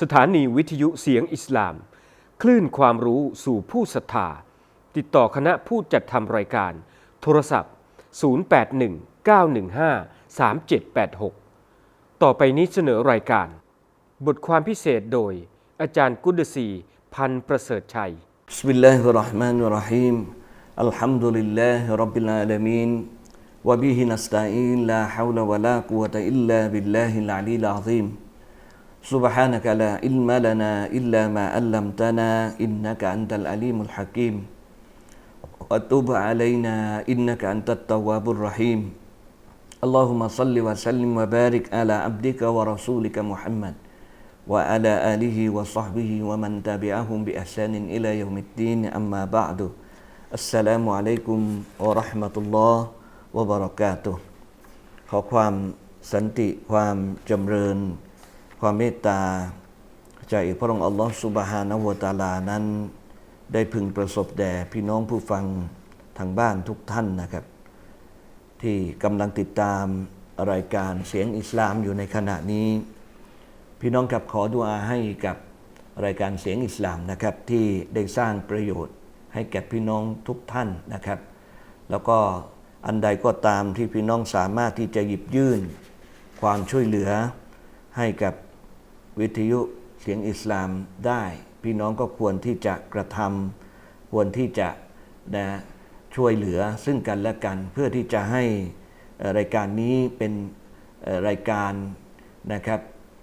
สถานีวิทยุเสียงอิสลาม คลื่นความรู้สู่ผู้ศรัทธา ติดต่อคณะผู้จัดทำรายการ โทรศัพท์ 0819153786 ต่อไปนี้เสนอรายการ บทความพิเศษโดย อาจารย์กุดศีพันประเสริฐชัย بسم الله الرحمن الرحيم الحمد لله رب العالمين وبه نستعين لا حول ولا قوة إلا بالله العلي العظيم سبحانك لا علم لنا إلا ما علمتنا إنك أنت العليم الحكيم وتب علينا إنك أنت التواب الرحيم اللهم صل وسلم وبارك على عبدك ورسولك محمد وعلى آله وصحبه ومن تبعهم بإحسان إلى يوم الدين أما بعد السلام عليكم ورحمة الله وبركاته ขอความสันติความจำเริญ ความเมตตาจากพระองค์อัลลอฮฺสุบฮานะฮูวตาลานั้น ได้พึงประสบแด่พี่น้องผู้ฟังทางบ้านทุกท่านนะครับ ที่กำลังติดตามรายการเสียงอิสลามอยู่ในขณะนี้ พี่น้องกับขอดุอาให้กับรายการเสียงอิสลามนะครับ ที่ได้สร้างประโยชน์ให้แก่พี่น้องทุกท่านนะครับ แล้วก็อันใดก็ตามที่พี่น้องสามารถที่จะหยิบยื่น ความช่วยเหลือให้กับ วิทยุเสียงอิสลามได้ พี่น้องก็ควรที่จะกระทำควรที่จะนะช่วยเหลือซึ่งกันและกันเพื่อที่จะให้รายการนี้เป็นรายการนะครับ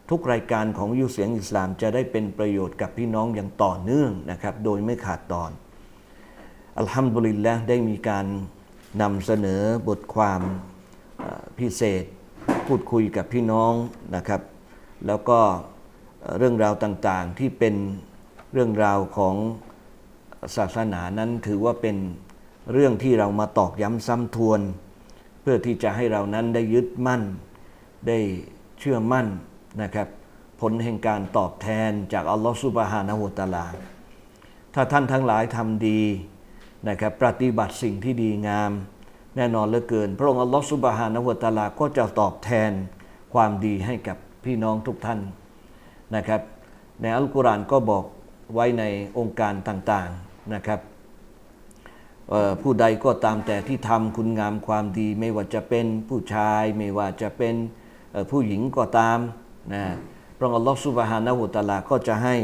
ทุกรายการของยูเสียงอิสลามจะได้เป็นประโยชน์กับพี่น้องอย่างต่อเนื่องนะครับโดยไม่ขาดตอน อัลฮัมดุลิลละได้มีการนำเสนอบทความพิเศษ พูดคุยกับพี่น้องนะครับ แล้วก็ เรื่องราวต่างๆที่เป็นเรื่องราวของศาสนานั้นถือว่าเป็นเรื่องที่เรามาตอกย้ำซ้ำทวน เพื่อที่จะให้เรานั้นได้ยึดมั่น ได้เชื่อมั่นนะครับ ผลแห่งการตอบแทนจากอัลลอฮฺสุบฮานะฮูตะอาลา ถ้าท่านทั้งหลายทำดีนะครับปฏิบัติสิ่งที่ดีงาม แน่นอนเหลือเกิน พระองค์อัลลอฮฺสุบฮานะฮูตะอาลาก็จะตอบแทนความดีให้กับพี่น้องทุกท่าน นะครับ ในอัลกุรอานก็บอกไว้ในองค์การต่างๆนะครับผู้ใดก็ตามแต่ที่ทำคุณงามความดี ไม่ว่าจะเป็นผู้ชายไม่ว่าจะเป็นผู้หญิงก็ตามนะพระองค์อัลลอฮฺสุบฮานะฮูวะตะอาลาก็จะให้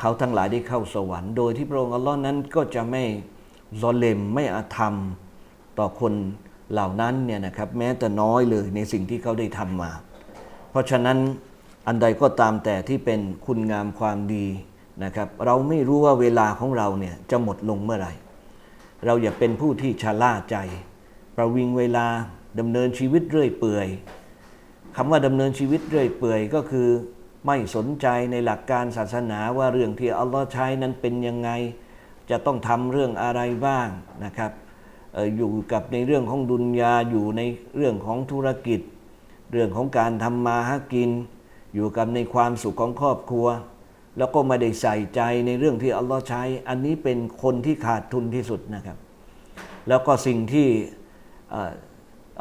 เขาทั้งหลายได้เข้าสวรรค์ โดยที่พระองค์อัลลอฮ์นั้นก็จะไม่ซอเลมไม่อาธรรมต่อคนเหล่านั้นเนี่ยนะครับแม้แต่น้อยเลยในสิ่งที่เขาได้ทำมา เพราะฉะนั้น อันใดก็ตามแต่ที่เป็นคุณงามความดีนะครับ เราไม่รู้ว่าเวลาของเราเนี่ยจะหมดลงเมื่อไหร่ เราอย่าเป็นผู้ที่ชะล่าใจประวิงเวลาดำเนินชีวิตเรื่อยเปื่อยคำว่าดำเนินชีวิตเรื่อยเปื่อยก็คือไม่สนใจในหลักการศาสนาว่าเรื่องที่อัลลอฮ์ใช้นั้นเป็นยังไง จะต้องทำเรื่องอะไรบ้างนะครับเอ่ออยู่กับในเรื่องของดุนยาอยู่ในเรื่องของธุรกิจ เรื่องของการทำมาหากิน อยู่กับในความสุขของครอบครัว แล้วก็ไม่ได้ใส่ใจในเรื่องที่อัลลอฮ์ใช้ อันนี้เป็นคนที่ขาดทุนที่สุดนะครับ แล้วก็สิ่งที่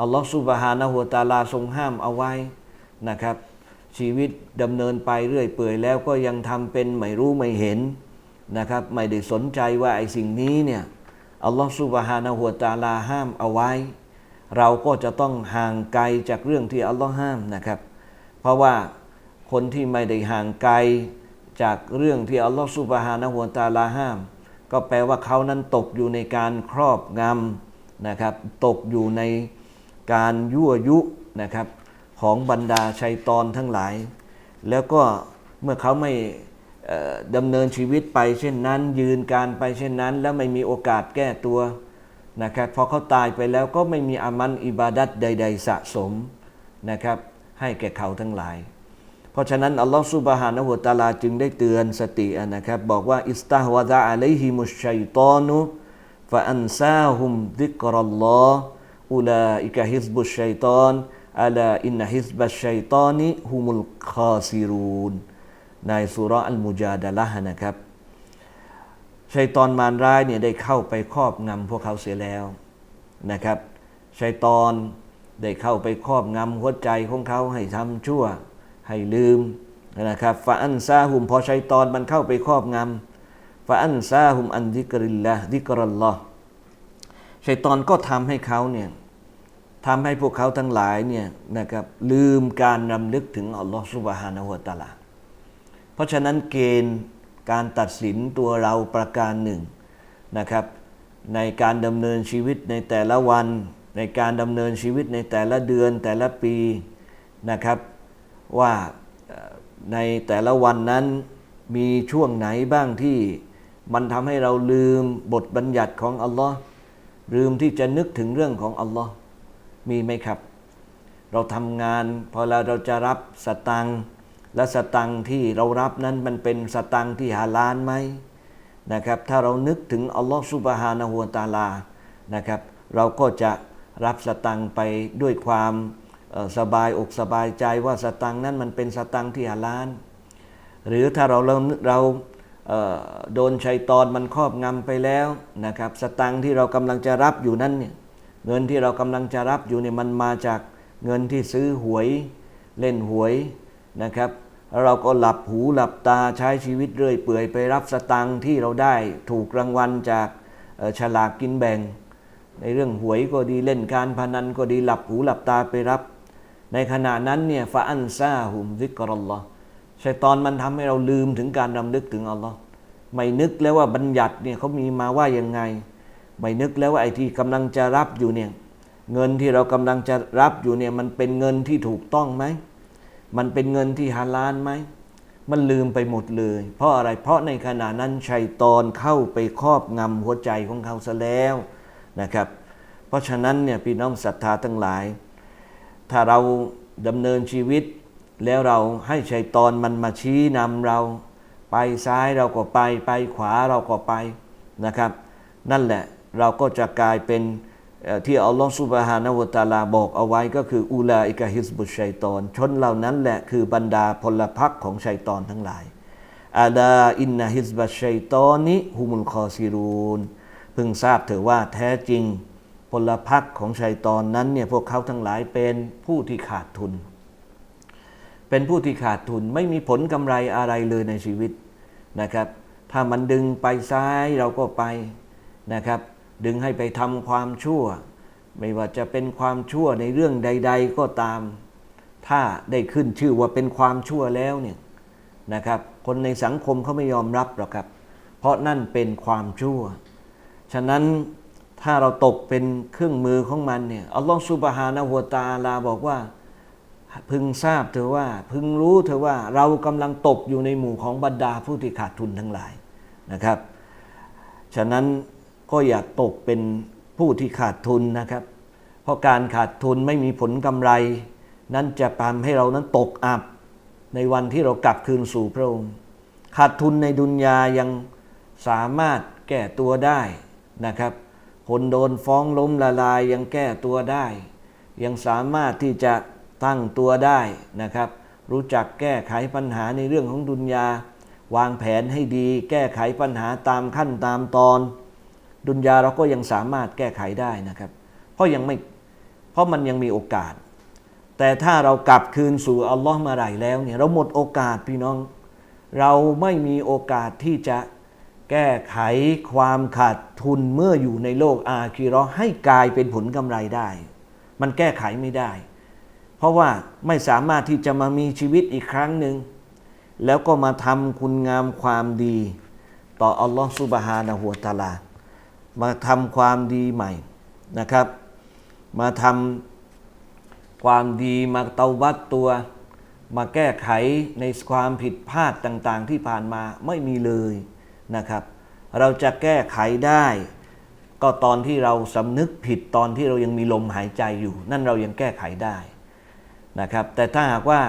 อัลลอฮ์ซุบฮานะฮูวตาลาทรงห้ามเอาไว้นะครับ ชีวิตดำเนินไปเรื่อยเปื่อยแล้วก็ยังทำเป็นไม่รู้ไม่เห็นนะครับ ไม่ได้สนใจว่าไอ้สิ่งนี้เนี่ยอัลลอฮ์ซุบฮานะฮูวตาลาห้ามเอาไว้ เราก็จะต้องห่างไกลจากเรื่องที่อัลลอฮ์ห้ามนะครับ เพราะว่า คนที่ไม่ได้ห่างไกลจากเรื่องที่อัลลอฮ์ซุบฮานะฮวตาลาห้าม ก็แปลว่าเขานั้นตกอยู่ในการครอบงำนะครับ ตกอยู่ในการยั่วยุนะครับของบรรดาชัยตอนทั้งหลาย แล้วก็เมื่อเขาไม่ดำเนินชีวิตไปเช่นนั้น ยืนการไปเช่นนั้น แล้วไม่มีโอกาสแก้ตัวนะครับพอเขาตายไปแล้วก็ไม่มีอามันอิบาดัตใด ๆ สะสมนะครับ ให้แก่เขาทั้งหลาย เพราะฉะนั้น อัลลอฮฺซุบฮานะฮูวะตาลาจึงได้เตือนสตินะครับ บอกว่า อิสตาฮวะซะอะลัยฮิมุชชัยตอนุฟะอันซาฮุมดิกรัลลอฮ์อุลาอิกะฮิซบุชัยตอนอัลาอินนะฮิซบัชัยตอนิฮุมุลคาซิรูนในสุราอัลมุจาดะละนะครับชัยตอนมารร้ายเนี่ยได้เข้าไปครอบงำพวกเขาเสียแล้วนะครับชัยตอนได้เข้าไปครอบงำหัวใจของเขาให้ทำชั่ว ให้ลืมนะครับฟาอันซาหุมพอชัยตอนมันเข้าไปครอบงำฟาอันซาหุมอันดิกริลละดิกรัลลอชัยตอนก็ทำให้เขาเนี่ยทำให้พวกเขาทั้งหลายเนี่ยนะครับลืมการรำลึกถึงอัลลอฮ์สุบฮานะฮูวตะอาลาเพราะฉะนั้นเกณฑ์การตัดสินตัวเราประการหนึ่งนะครับในการดำเนินชีวิตในแต่ละวัน ในการดำเนินชีวิตในแต่ละเดือนแต่ละปีนะครับ ว่าในแต่ละวันนั้นมีช่วงไหนบ้างที่มันทำให้เราลืมบทบัญญัติของอัลลอฮ์ลืมที่จะนึกถึงเรื่องของอัลลอฮ์มีไหมครับ เราทำงานพอเราเราจะรับสตังและสตังที่เรารับนั้นมันเป็นสตังที่ฮาลาลไหมนะครับ ถ้าเรานึกถึงอัลลอฮฺสุบฮานะฮูวตาลานะครับ เราก็จะรับสตังไปด้วยความ สบายอกสบายใจว่าสตังนั้นมันเป็นสตังที่ฮาลาลหรือถ้าเราเราเราโดนชัยตอนมันครอบงำไปแล้วนะครับ สตังที่เรากำลังจะรับอยู่นั้นเนี่ยเงินที่เรากำลังจะรับอยู่เนี่ยมันมาจากเงินที่ซื้อหวยเล่นหวยนะครับแล้วเราก็หลับหูหลับตาใช้ชีวิตเรื่อยเปื่อยไปรับสตังค์ที่เราได้ถูกรางวัลจากฉลากกินแบ่ง ในเรื่องหวยก็ดีเล่นการพนันก็ดีหลับหูหลับตาไปรับ ในขณะนั้นเนี่ยฟาอันซาหุมซิกรอลลอฮ์ชัยตอนมันทำให้เราลืมถึงการรำลึกถึงอัลลอฮ์ไม่นึกแล้วว่าบัญญัติเนี่ยเขามีมาว่ายังไง ไม่นึกแล้วว่าไอ้ที่กำลังจะรับอยู่เนี่ยเงินที่เรากำลังจะรับอยู่เนี่ยมันเป็นเงินที่ถูกต้องไหม มันเป็นเงินที่ฮาลาลไหม มันลืมไปหมดเลย เพราะอะไร เพราะในขณะนั้นชัยตอนเข้าไปครอบงำหัวใจของเขาซะแล้วนะครับ เพราะฉะนั้นเนี่ยพี่น้องศรัทธาทั้งหลาย ถ้าเราดำเนินชีวิต แล้วเราให้ชัยตอนมันมาชี้นำเรา ไปซ้ายเราก็ไปไปขวาเราก็ไปนะครับ นั่นแหละเราก็จะกลายเป็นที่อัลลอฮฺสุบฮานะวตาลาบอกเอาไว้ก็คืออูลาอิกะฮิสบุชัยตอนชนเหล่านั้นแหละคือบรรดาพลพรรคของชัยตอนทั้งหลายอาลาอินนะฮิสบัชัยตอนิฮุมุลคอซิรูนพึงทราบเถอะว่าแท้จริง ลพรรคของชัยตอนนั้นเนี่ยพวกเขาทั้งหลายเป็นผู้ที่ขาดทุน เป็นผู้ที่ขาดทุนไม่มีผลกำไรอะไรเลยในชีวิตนะครับ ถ้ามันดึงไปซ้ายเราก็ไปนะครับ ดึงให้ไปทำความชั่ว ไม่ว่าจะเป็นความชั่วในเรื่องใด ๆ ก็ตาม ถ้าได้ขึ้นชื่อว่าเป็นความชั่วแล้วเนี่ยนะครับ คนในสังคมเขาไม่ยอมรับหรอกครับ เพราะนั่นเป็นความชั่ว ฉะนั้น ถ้าเราตกเป็นเครื่องมือของมันเนี่ยอัลลอฮฺสุบฮานะฮูวตาลาบอกว่า พึงทราบเถอะว่า พึงรู้เถอะว่าเรากำลังตกอยู่ในหมู่ของบรรดาผู้ที่ขาดทุนทั้งหลายนะครับ ฉะนั้นก็อย่าตกเป็นผู้ที่ขาดทุนนะครับ เพราะการขาดทุนไม่มีผลกำไร นั้นจะทำให้เรานั้นตกอับ ในวันที่เรากลับคืนสู่พระองค์ ขาดทุนในดุนยายังสามารถแก้ตัวได้นะครับ คนโดนฟ้องล้มละลายยังแก้ตัวได้ ยังสามารถที่จะตั้งตัวได้นะครับ รู้จักแก้ไขปัญหาในเรื่องของดุนยา วางแผนให้ดี แก้ไขปัญหาตามขั้นตามตอน ดุนยาเราก็ยังสามารถแก้ไขได้นะครับ เพราะยังไม่เพราะมันยังมีโอกาส แต่ถ้าเรากลับคืนสู่อัลลอฮ์มาไหร่แล้วเนี่ยเราหมดโอกาสพี่น้อง เราไม่มีโอกาสที่จะ แก้ไขความขาดทุนเมื่ออยู่ในโลกอาคีราะห์ให้กลายเป็นผลกำไรได้ มันแก้ไขไม่ได้ เพราะว่าไม่สามารถที่จะมามีชีวิตอีกครั้งหนึ่ง แล้วก็มาทำคุณงามความดี ต่ออัลลอฮ์ซุบฮานะฮูวตาลา มาทำความดีใหม่นะครับ มาทำความดีมาเตาบัตตัว มาแก้ไขในความผิดพลาดต่างๆ ที่ผ่านมาไม่มีเลย นะครับ เราจะแก้ไขได้ ก็ตอนที่เราสำนึกผิดตอนที่เรายังมีลมหายใจอยู่ นั่นเรายังแก้ไขได้นะครับ แต่ถ้าหากว่า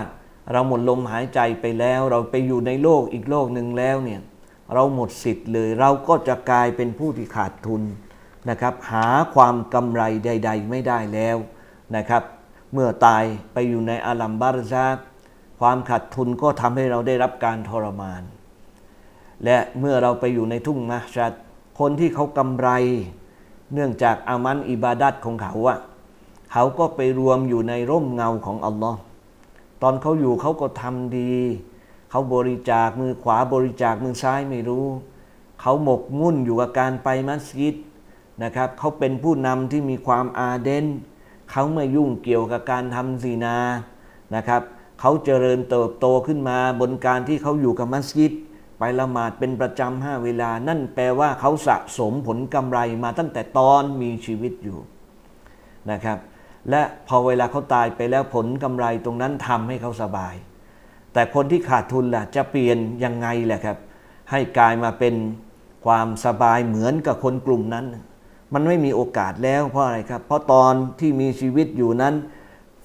เราหมดลมหายใจไปแล้ว เราไปอยู่ในโลกอีกโลกหนึ่งแล้วเนี่ยเราหมดสิทธิ์เลย เราก็จะกลายเป็นผู้ที่ขาดทุนนะครับ หาความกำไรใด ๆ ไม่ได้แล้วนะครับ เมื่อตายไปอยู่ในอาลัมบารซาความขาดทุนก็ทำให้เราได้รับการทรมาน และเมื่อเราไปอยู่ในทุ่งมะชัดคนที่เขากำไร เนื่องจากอามันอิบาดัตของเขาอะเขาก็ไปรวมอยู่ในร่มเงาของอัลลอฮ์ตอนเขาอยู่เขาก็ทำดี เขาบริจาคมือขวาบริจาคมือซ้ายไม่รู้ เขาหมกมุ่นอยู่กับการไปมัสยิดนะครับเขาเป็นผู้นำที่มีความอาเดนเขาไม่ยุ่งเกี่ยวกับการทำซีนานะครับเขาเจริญเติบโตขึ้นมาบนการที่เขาอยู่กับมัสยิด ไปละหมาดเป็นประจำห้าเวลา นั่นแปลว่าเขาสะสมผลกำไรมาตั้งแต่ตอนมีชีวิตอยู่นะครับ และพอเวลาเขาตายไปแล้วผลกำไรตรงนั้นทำให้เขาสบาย แต่คนที่ขาดทุนล่ะจะเปลี่ยนยังไงแหละครับ ให้กลายมาเป็นความสบายเหมือนกับคนกลุ่มนั้น มันไม่มีโอกาสแล้วเพราะอะไรครับ เพราะตอนที่มีชีวิตอยู่นั้น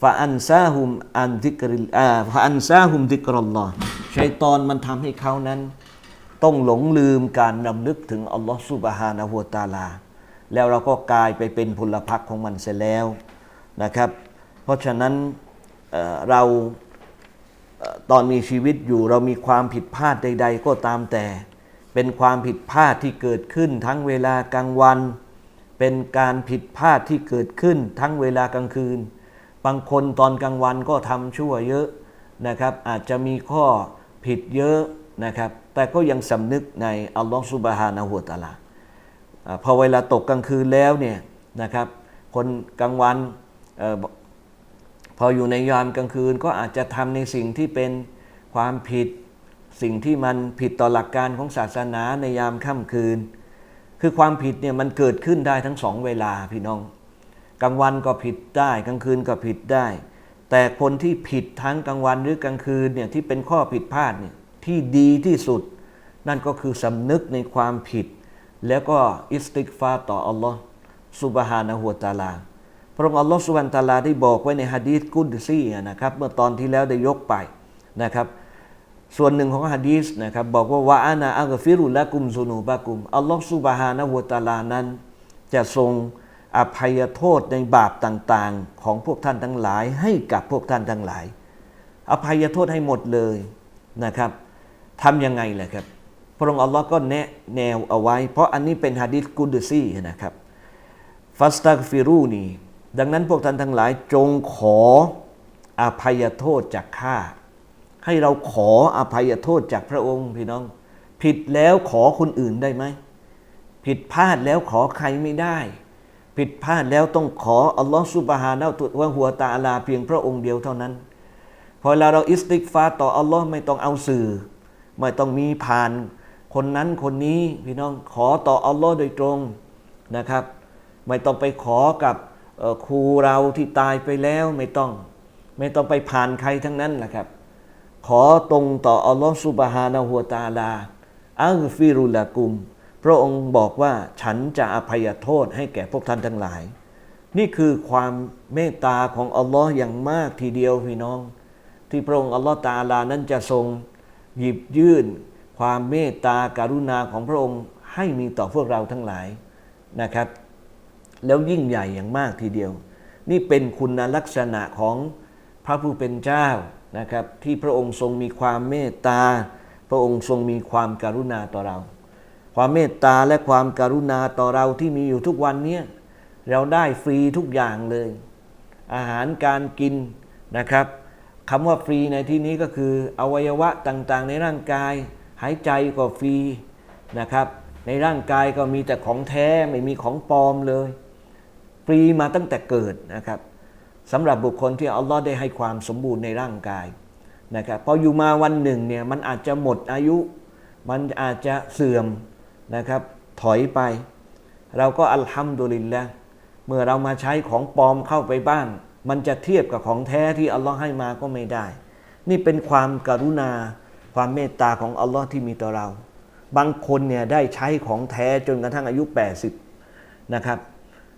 ฟาอันซาฮุมอันทิกริลอาฟาอันซาฮุมทิกรอลลอฮ์ชัยตอนมันทำให้เขานั้น ต้องหลงลืมการนำนึกถึงอัลลอฮ์ซุบฮานะฮูวตาลา แล้วเราก็กลายไปเป็นพลพรรคของมันเสียแล้วนะครับ เพราะฉะนั้นเเราตอนมีชีวิตอยู่เรามีความผิดพลาดใด ๆ ก็ตามแต่ เป็นความผิดพลาดที่เกิดขึ้นทั้งเวลากลางวัน เป็นการผิดพลาดที่เกิดขึ้นทั้งเวลากลางคืน บางคนตอนกลางวันก็ทำชั่วเยอะนะครับ อาจจะมีข้อผิดเยอะนะครับ แต่ก็ยังสำนึกในอัลลอฮฺซุบฮานะฮูวตะอาลาพอเวลาตกกลางคืนแล้วเนี่ยนะครับ คนกลางวันออพออยู่ในยามกลางคืนก็อาจจะทำในสิ่งที่เป็นความผิดสิ่งที่มันผิดต่อหลักการของศาสนาในยามค่ำคืน คือความผิดเนี่ยมันเกิดขึ้นได้ทั้งสองเวลาพี่น้อง กลางวันก็ผิดได้กลางคืนก็ผิดได้ แต่คนที่ผิดทั้งกลางวันหรือกลางคืนเนี่ยที่เป็นข้อผิดพลาดเนี่ยที่ดีที่สุด นั่นก็คือสำนึกในความผิด แล้วก็อิสติกฟาต่ออัลลอฮ์สุบฮานะฮูวตาลาพระองค์อัลลอฮ์สุบฮานตาลาได้บอกไว้ในฮะดีษกุดซีอะนะครับเมื่อตอนที่แล้วได้ยกไปนะครับส่วนหนึ่งของฮะดีษนะครับบอกว่าวะอานาอักฟิรุละกุมซุนูบะกุมอัลลอฮ์สุบฮานะฮูวตาลานั้น จะทรง อภัยโทษในบาปต่างๆ ของพวกท่านทั้งหลาย ให้กับพวกท่านทั้งหลาย อภัยโทษให้หมดเลยนะครับทำยังไงล่ะครับ พระองค์อัลลอฮ์ก็แนะแนวเอาไว้ เพราะอันนี้เป็นฮะดิษกุดซีนะครับฟัสตักฟิรูนีดังนั้นพวกท่านทั้งหลายจงขออภัยโทษจากข้าให้เราขออภัยโทษจากพระองค์พี่น้อง ผิดแล้วขอคนอื่นได้ไหม ผิดพลาดแล้วขอใครไม่ได้ ผิดพลาดแล้วต้องขออัลลอฮฺสุบฮานะฮูวะหัวตาลาเพียงพระองค์เดียวเท่านั้น พอเวลาเราอิสติกฟาต่ออัลลอฮ์ไม่ต้องเอาสื่อ ไม่ต้องมีผ่าน คนนั้นคนนี้พี่น้องขอต่ออัลลอฮ์โดยตรงนะครับ ไม่ต้องไปขอกับครูเราที่ตายไปแล้วไม่ต้อง ไม่ต้องไปผ่านใครทั้งนั้นแหละครับ ขอตรงต่ออัลลอฮ์สุบฮานะฮูวตาลาอัลฟิรุละกุม พระองค์บอกว่าฉันจะอภัยโทษให้แก่พวกท่านทั้งหลาย นี่คือความเมตตาของอัลลอฮ์อย่างมากทีเดียวพี่น้อง ที่พระองค์อัลลอฮ์ตาลานั้นจะทรงหยิบยื่น ความเมตตาการุณาของพระองค์ให้มีต่อพวกเราทั้งหลายนะครับ แล้วยิ่งใหญ่อย่างมากทีเดียว นี่เป็นคุณลักษณะของพระผู้เป็นเจ้านะครับ ที่พระองค์ทรงมีความเมตตา พระองค์ทรงมีความการุณาต่อเรา ความเมตตาและความการุณาต่อเราที่มีอยู่ทุกวันนี้เราได้ฟรีทุกอย่างเลย อาหารการกินนะครับคำว่าฟรีในที่นี้ก็คืออวัยวะต่างๆ ในร่างกาย หายใจก็ฟรีนะครับ ในร่างกายก็มีแต่ของแท้ไม่มีของปลอมเลย ฟรีมาตั้งแต่เกิดนะครับสำหรับบุคคลที่อัลลอฮ์ได้ให้ความสมบูรณ์ในร่างกายนะครับพออยู่มาวันหนึ่งเนี่ยมันอาจจะหมดอายุ มันอาจจะเสื่อม นะครับ ถอยไป เราก็อัลฮัมดุลิลละเมื่อเรามาใช้ของปลอมเข้าไปบ้าง มันจะเทียบกับของแท้ที่อัลลอฮ์ให้มาก็ไม่ได้ นี่เป็นความการุณา ความเมตตาของอัลลอฮ์ที่มีต่อเรา บางคนเนี่ยได้ใช้ของแท้จนกระทั่งอายุ 80 นะครับ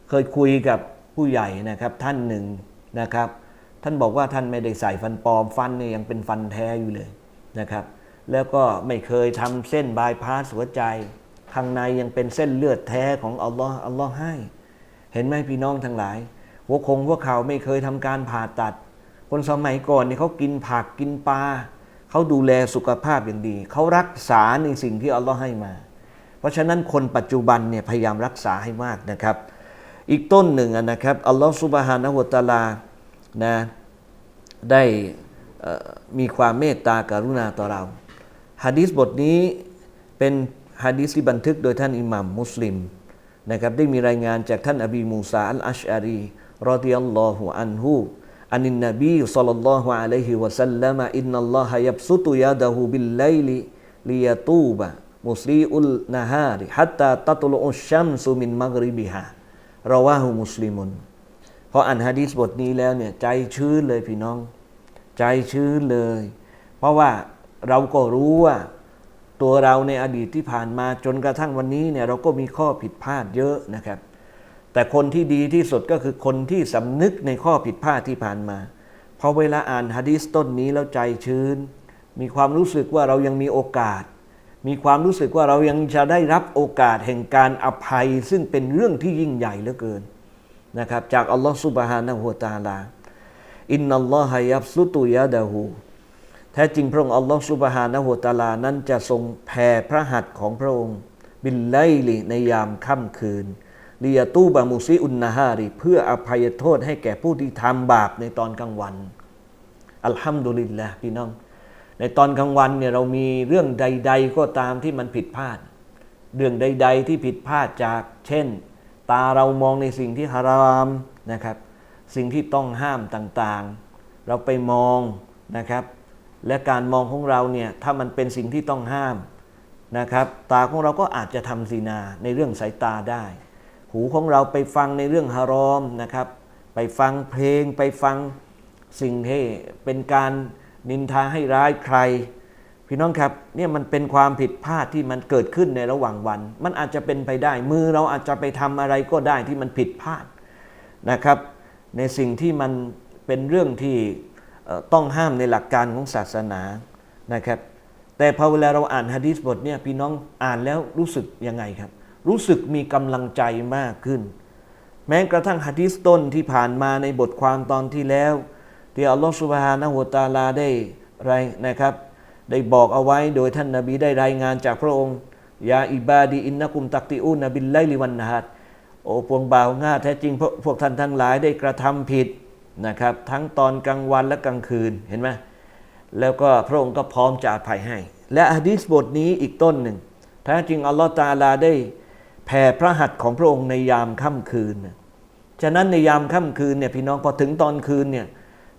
เคยคุยกับผู้ใหญ่นะครับท่านหนึ่งนะครับ ท่านบอกว่าท่านไม่ได้ใส่ฟันปลอมฟันเนี่ยยังเป็นฟันแท้อยู่เลยนะครับ แล้วก็ไม่เคยทำเส้นบายพาสหัวใจ ข้างในยังเป็นเส้นเลือดแท้ของอัลลอฮ์อัลลอฮ์ให้ เห็นไหมพี่น้องทั้งหลาย หัวคงหัวเข่าไม่เคยทำการผ่าตัด คนสมัยก่อนเนี่ยเขากินผักกินปลาเขาดูแลสุขภาพอย่างดี เขารักษาในสิ่งที่อัลลอฮ์ให้มา เพราะฉะนั้นคนปัจจุบันเนี่ยพยายามรักษาให้มากนะครับ อีกต้นหนึ่งนะครับอัลลอฮ์ซุบฮานะฮูวะตาลานะได้มีความเมตตากรุณาต่อเราฮะดีษบทนี้เป็น ฮะดีษที่บันทึกโดยท่านอิหมัมมุสลิมนะครับได้มีรายงานจากท่านอบีมูซาอัลอัชอารีรอดิยัลลอฮุอันฮูอันนินนบีศ็อลลัลลอฮุอะลัยฮิวะสัลลัมอินนัลลอฮะยับซุตุยาดะฮูบิลไลลิลิยะตูบะมุสลีอุลนาฮาริฮัตตาตัตุลอุชัมซุมินมักริบิฮาเราว่าหูมุสลิมุนพออ่านฮะดีษบทนี้แล้วเนี่ยใจชื้นเลยพี่น้อง ใจชื้นเลย เพราะว่าเราก็รู้ว่า ตัวเราในอดีตที่ผ่านมาจนกระทั่งวันนี้เนี่ยเราก็มีข้อผิดพลาดเยอะนะครับ แต่คนที่ดีที่สุดก็คือคนที่สำนึกในข้อผิดพลาดที่ผ่านมาพอเวลาอ่านฮะดีษต้นนี้แล้วใจชื้น มีความรู้สึกว่าเรายังมีโอกาส มีความรู้สึกว่าเรายังจะได้รับโอกาสแห่งการอภัย ซึ่งเป็นเรื่องที่ยิ่งใหญ่เหลือเกินนะครับ จากอัลลอฮ์ซุบฮานะฮูวะตาลาอินนัลลอฮะยับซุตุยะดะฮู แท้จริงพระองค์อัลลอฮ์ซุบฮานะฮูวตาลานั้นจะทรงแผ่พระหัตถ์ของพระองค์ บิลไลลิในยามค่ำคืนลียตูบามุซิอุนนาฮาริเพื่ออภัยโทษให้แก่ผู้ที่ทำบาปในตอนกลางวัน อัลฮัมดุลิลละพี่น้อง ในตอนกลางวันเนี่ยเรามีเรื่องใด ๆ ก็ตามที่มันผิดพลาด เรื่องใด ๆ ที่ผิดพลาดจาก เช่น ตาเรามองในสิ่งที่ฮารามนะครับ สิ่งที่ต้องห้ามต่างๆ เราไปมองนะครับ และการมองของเราเนี่ยถ้ามันเป็นสิ่งที่ต้องห้ามนะครับ ตาของเราก็อาจจะทำซีนาในเรื่องสายตาได้ หูของเราไปฟังในเรื่องฮารอมนะครับ ไปฟังเพลงไปฟังสิ่งที่เป็นการนินทาให้ร้ายใคร พี่น้องครับเนี่ยมันเป็นความผิดพลาดที่มันเกิดขึ้นในระหว่างวัน มันอาจจะเป็นไปได้มือเราอาจจะไปทำอะไรก็ได้ที่มันผิดพลาดนะครับ ในสิ่งที่มันเป็นเรื่องที่ ต้องห้ามในหลักการของศาสนานะครับ แต่พอเวลาเราอ่านฮะดีษบทเนี่ยพี่น้องอ่านแล้วรู้สึกยังไงครับ รู้สึกมีกำลังใจมากขึ้น แม้กระทั่งฮะดีษต้นที่ผ่านมาในบทความตอนที่แล้ว ที่อัลลอฮฺสุบฮานะฮูตาลาได้ไรนะครับ ได้บอกเอาไว้โดยท่านนาบีได้รายงานจากพระองค์ยาอิบาดีอินนักุมตักติอูนบิลไลลิวันนะฮัดโอ้พวงบ่าวง่าแท้จริงพวกพวกท่านทั้งหลายได้กระทำผิด นะครับทั้งตอนกลางวันและกลางคืนเห็นไหมแล้วก็พระองค์ก็พร้อมจะอภัยให้ และอะดีษบทนี้อีกต้นหนึ่งแท้จริงอัลลอฮฺตาลาได้แผ่พระหัตถ์ของพระองค์ในยามค่ำคืน ฉะนั้นในยามค่ำคืนเนี่ยพี่น้องพอถึงตอนคืนเนี่ย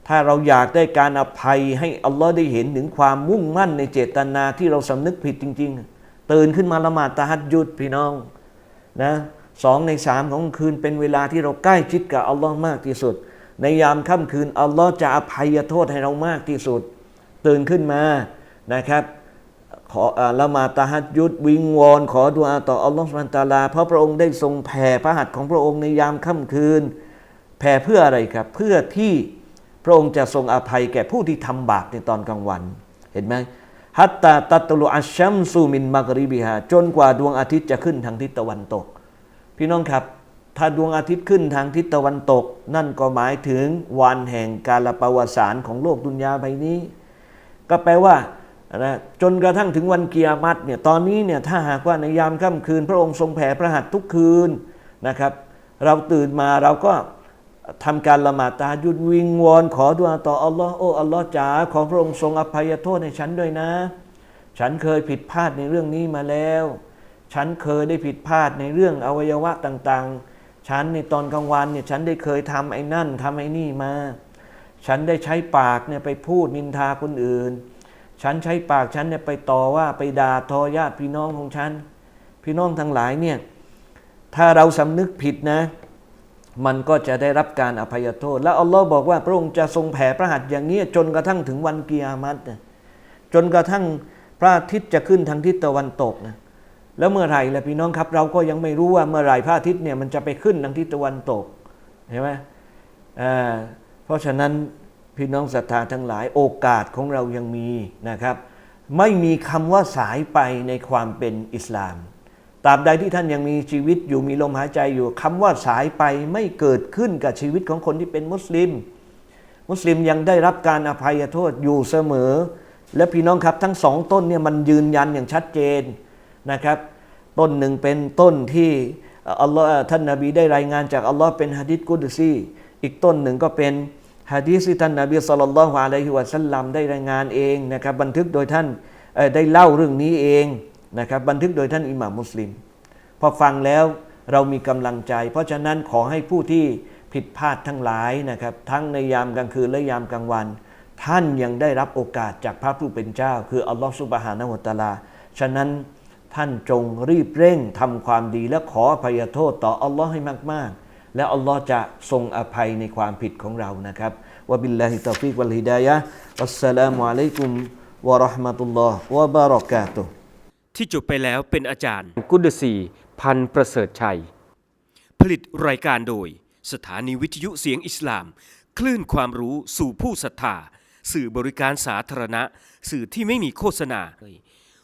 ถ้าเราอยากได้การอภัยให้อัลลอฮ์ได้เห็นถึงความมุ่งมั่นในเจตนาที่เราสำนึกผิดจริง ๆ ตื่นขึ้นมาละหมาดตะฮัดยุดพี่น้องนะสองในสามของคืนเป็นเวลาที่เราใกล้ชิดกับอัลลอฮ์มากที่สุด ในยามค่ำคืนอัลลอฮ์จะอภัยโทษให้เรามากที่สุด ตื่นขึ้นมานะครับ ขอละหมาดตะฮัดยุดวิงวอนขอดุอาต่ออัลลอฮ์สุบานตาลาเพราะพระองค์ได้ทรงแผ่พระหัตถ์ของพระองค์ในยามค่ำคืน แผ่เพื่ออะไรครับเพื่อที่พระองค์จะทรงอภัยแก่ผู้ที่ทำบาปในตอนกลางวัน เห็นไหมฮัตตาตัตตุลุอัชชัมซูมินมักริบิฮาจนกว่าดวงอาทิตย์จะขึ้นทางทิศตะวันตก พี่น้องครับ ถ้าดวงอาทิตย์ขึ้นทางทิศตะวันตก นั่นก็หมายถึงวันแห่งการลประวัติศาสตร์ของโลกดุนยาใบนี้ ก็แปลว่านะจนกระทั่งถึงวันเกียรติเนี่ยตอนนี้เนี่ยถ้าหากว่าในยามค่ำคืน พระองค์ทรงแผ่พระหัตถ์ทุกคืนนะครับ เราตื่นมาเราก็ทำการละหมาดตาหยุดวิงวอนขอดุอาต่ออัลลอฮ์โอ้อัลลอฮ์จ๋าขอพระองค์ทรงอภัยโทษให้ฉันด้วยนะ ฉันเคยผิดพลาดในเรื่องนี้มาแล้ว ฉันเคยได้ผิดพลาดในเรื่องอวัยวะต่างๆ ฉันในตอนกลางวันเนี่ยฉันได้เคยทำไอ้นั่นทำไอ้นี่มา ฉันได้ใช้ปากเนี่ยไปพูดนินทาคนอื่น ฉันใช้ปากฉันเนี่ยไปต่อว่าไปด่าทอญาติพี่น้องของฉัน พี่น้องทั้งหลายเนี่ยถ้าเราสำนึกผิดนะ มันก็จะได้รับการอภัยโทษ แล้วอัลลอฮ์บอกว่าพระองค์จะทรงแผ่พระหัตถ์อย่างนี้จนกระทั่งถึงวันกิยามัตจนกระทั่งพระอาทิตย์จะขึ้นทางทิศตะวันตกนะ แล้วเมื่อไหร่ล่ะพี่น้องครับ เราก็ยังไม่รู้ว่าเมื่อไหร่พระอาทิตย์เนี่ยมันจะไปขึ้นทางทิศตะวันตกเห็นไหมเพราะฉะนั้นพี่น้องศรัทธาทั้งหลายโอกาสของเรายังมีนะครับ ไม่มีคำว่าสายไปในความเป็นอิสลามตราบใดที่ท่านยังมีชีวิตอยู่มีลมหายใจอยู่คำว่าสายไปไม่เกิดขึ้นกับชีวิตของคนที่เป็นมุสลิม มุสลิมยังได้รับการอภัยโทษอยู่เสมอ และพี่น้องครับทั้งสองต้นเนี่ยมันยืนยันอย่างชัดเจน นะครับ ต้นหนึ่งเป็นต้นที่อัลลอฮ์ท่านนาบีได้รายงานจากอัลลอฮ์เป็นฮะดิษกุดซีอีกต้นหนึ่งก็เป็นฮะดีษที่ท่านนบีสุลต่านละฮ์อะลัยฮิวะสัลลัมได้รายงานเองนะครับบันทึกโดยท่านได้เล่าเรื่องนี้เองนะครับบันทึกโดยท่านอิหม่ามมุสลิม พอฟังแล้วเรามีกำลังใจ เพราะฉะนั้นขอให้ผู้ที่ผิดพลาดทั้งหลายนะครับทั้งในยามกลางคืนและยามกลางวัน ท่านยังได้รับโอกาสจากพระผู้เป็นเจ้า คืออัลลอฮฺสุบฮานะฮูวตาลาฉะนั้น ท่านจงรีบเร่งทำความดีและขออภัยโทษต่ออัลลอฮ์ให้มาก ๆ และอัลลอฮ์จะทรงอภัยในความผิดของเรานะครับวะบิลลาฮิตาฟิกวัลฮิดายะฮ์วัสสลามุอะลัยกุมวะเราะห์มะตุลลอฮ์วะบารอกาตุฮ์ที่จบไปแล้วเป็นอาจารย์ กุดซีพันธ์ประเสริฐชัย ผลิตรายการโดย สถานีวิทยุเสียงอิสลาม คลื่นความรู้สู่ผู้ศรัทธาสื่อบริการสาธารณะ สื่อที่ไม่มีโฆษณา